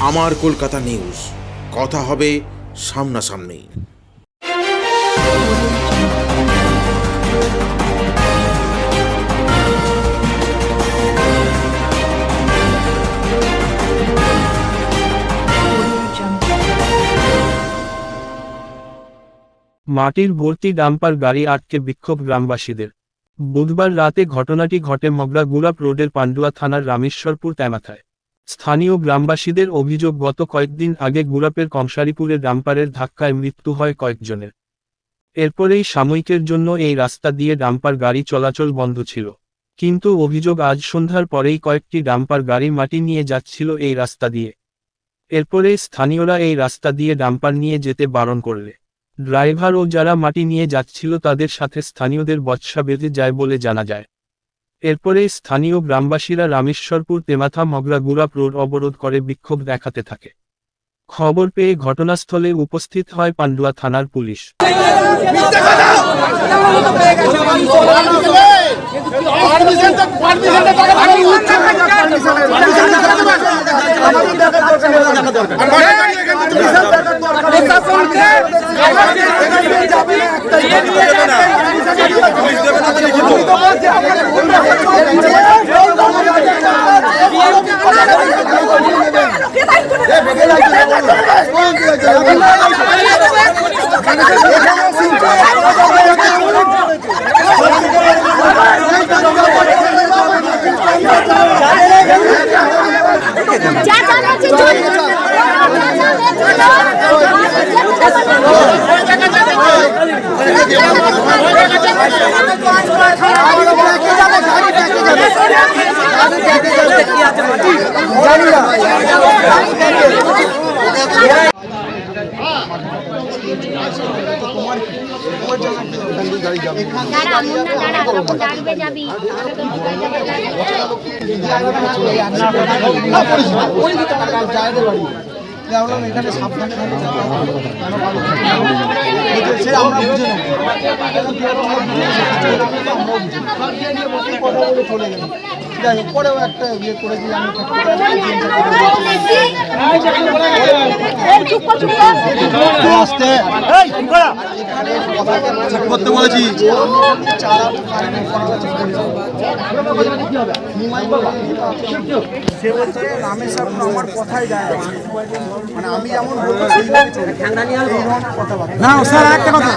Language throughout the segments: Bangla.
আমার কলকাতা নিউজ। কথা হবে সামনাসামনি। মাটির ভর্তি ডাম্পার গাড়ি আটকে বিক্ষোভ গ্রামবাসীদের। বুধবার রাতে ঘটনাটি ঘটে মগরা গুলাপ রোডের পান্ডুয়া থানার রামেশ্বরপুর তেমাথায়। স্থানীয় গ্রামবাসীদের অভিযোগ, গত কয়েকদিন আগে গুলাপের কংসারিপুরে ডাম্পারের ধাক্কায় মৃত্যু হয় কয়েকজনের। এরপরেই সাময়িকের জন্য এই রাস্তা দিয়ে ডাম্পার গাড়ি চলাচল বন্ধ ছিল। কিন্তু অভিযোগ, আজ সন্ধ্যার পরেই কয়েকটি ডাম্পার গাড়ি মাটি নিয়ে যাচ্ছিল এই রাস্তা দিয়ে। এরপরে স্থানীয়রা এই রাস্তা দিয়ে ডাম্পার নিয়ে যেতে বারণ করলে। ড্রাইভার ও যারা মাটি নিয়ে যাচ্ছিল তাদের সাথে স্থানীয়দের বৎসা বেঁধে যায় বলে জানা যায়। এরপরে স্থানীয় গ্রামবাসীরা রামেশ্বরপুর তেমাথা মগরা গুরাপ রোড অবরোধ করে বিক্ষোভ দেখাতে থাকে। খবর পেয়ে ঘটনাস্থলে উপস্থিত হয় পান্ডুয়া থানার পুলিশ। যা দাঁড়া মুন্না দাঁড়া তোকে ডাকবে যাবি ভাবলাম এখানে সাবধানে থাকলে কেন আমরা বুঝে নেব কথা বলে চলে গেলাম যাই হোক পরেও একটা ইয়ে করে দিয়ে আমি আসতে করতে বলেছি সে বলছে রামেশ্বর আমার কথাই যায় না। মানে আমি যেমন। না স্যার একটা কথা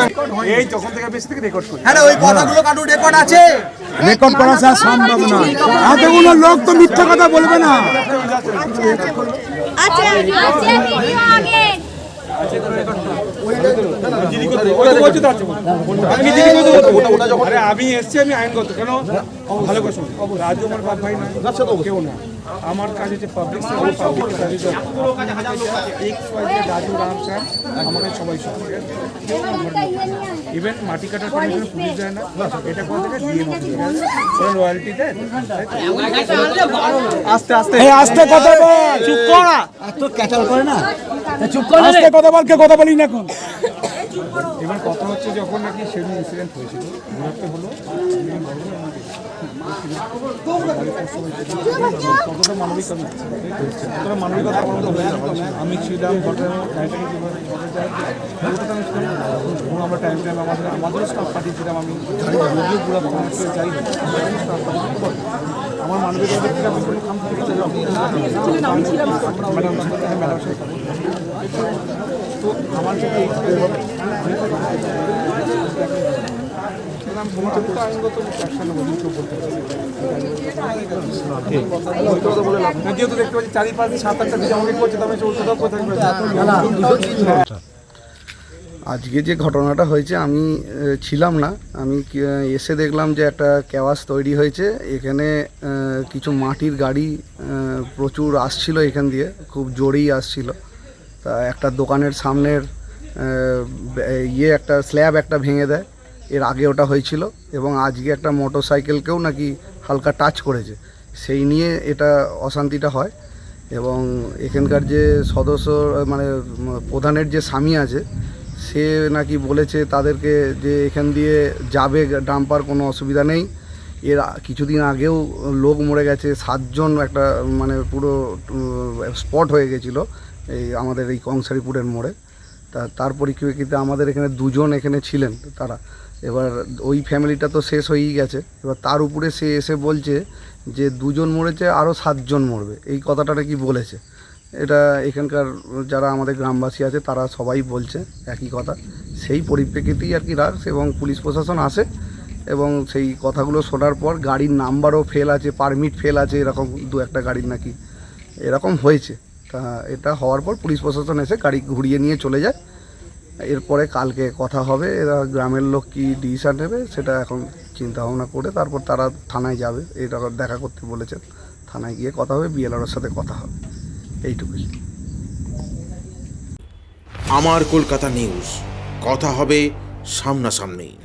এই তখন থেকে বেশি থেকে রেকর্ড করি। হ্যাঁ ওই কথাগুলো কাটু রেকর্ড আছে? রেকর্ড করা স্যার সম্ভব এতগুলো লোক তো মিথ্যা কথা বলবে না। আছে আছে ভিডিও আগে আমি দিদি কথা বলব। আরে আমি এসছি আমি আইনগত কেন? ভালো করে শুনুন রাজু আমার বাপ ভাই না কেউ না আমার কাজ হচ্ছে public service public service X Y Raju Ram sir আমাকে সবাই সব ইভেন মাটি কাটার পারমিশন পুলিশ দেয় না এটা কোথা থেকে? দিয়ে ওরা রয়্যালটি দেয়। আস্তে আস্তে। এই আস্তে কথা বল। চুপ করা। এত ক্যাচাল করে না? চুপ কর আস্তে কথা বল কে কথা বলি না এখন? এবার কথা হচ্ছে যখন নাকি সেদিন ইনসিডেন্ট হয়েছিল। ঘুরাতে হলো মানবিক মানবিকতা আমার আমি ছিলাম ঘটনা আমরা টাইম টাইম আমাদের আমাদেরও স্টাফ পাঠিয়েছিলাম আমি পুরো যাই হোক, staff পাঠিয়েছি। But আমার মানবিকতা দিক থেকে কোথাও কোথাও আজকে যে ঘটনাটা হয়েছে, আমি ছিলাম না। আমি এসে দেখলাম যে একটা ক্যাওয়াস তৈরি হয়েছে। এখানে কিছু মাটির গাড়ি প্রচুর আসছিল এখান দিয়ে, খুব জোরেই আসছিল। তা একটা দোকানের সামনের ইয়ে একটা, স্ল্যাব একটা ভেঙে দেয়। এর আগে ওটা হয়েছিল এবং আজকে একটা মোটর সাইকেলকেও নাকি হালকা টাচ করেছে। সেই নিয়ে এটা অশান্তিটা হয় এবং এখানকার যে সদস্য মানে প্রধানের যে স্বামী আছে, সে নাকি বলেছে তাদেরকে যে এখান দিয়ে যাবে, ডাম্পার কোনো অসুবিধা নেই। এর কিছুদিন আগেও লোক মরে গেছে, সাতজন একটা মানে পুরো স্পট হয়ে গেছিল এই আমাদের এই কংসারিপুরের মোড়ে। তা, তার পরিপ্রেক্ষিতে আমাদের এখানে দুজন এখানে ছিলেন তারা। এবার ওই ফ্যামিলিটা তো শেষ হয়েই গেছে। এবার তার উপরে সে এসে বলছে যে, দুজন মরেছে আরও সাতজন মরবে। এই কথাটা নাকি বলেছে। এটা এখানকার যারা আমাদের গ্রামবাসী আছে, তারা সবাই বলছে একই কথা। সেই পরিপ্রেক্ষিতেই আর কি রাখস এবং পুলিশ প্রশাসন আসে এবং সেই কথাগুলো শোনার পর গাড়ির নাম্বারও ফেল আছে পারমিট ফেল আছে, এরকম দু একটা গাড়ির নাকি। এরকম হয়েছে। তা, এটা হওয়ার পর পুলিশ প্রশাসন এসে গাড়ি ঘুরিয়ে নিয়ে চলে যায়। এরপরে কালকে কথা হবে, এরা গ্রামের লোক কি ডিসিশান নেবে সেটা এখন চিন্তা ভাবনা করে তারপর তারা থানায় যাবে, এটা দেখা করতে বলেছেন। থানায় গিয়ে কথা হবে বিএলআর সাথে কথা হবে। এইটুকুই। আমার কলকাতা নিউজ কথা হবে সামনাসামনি।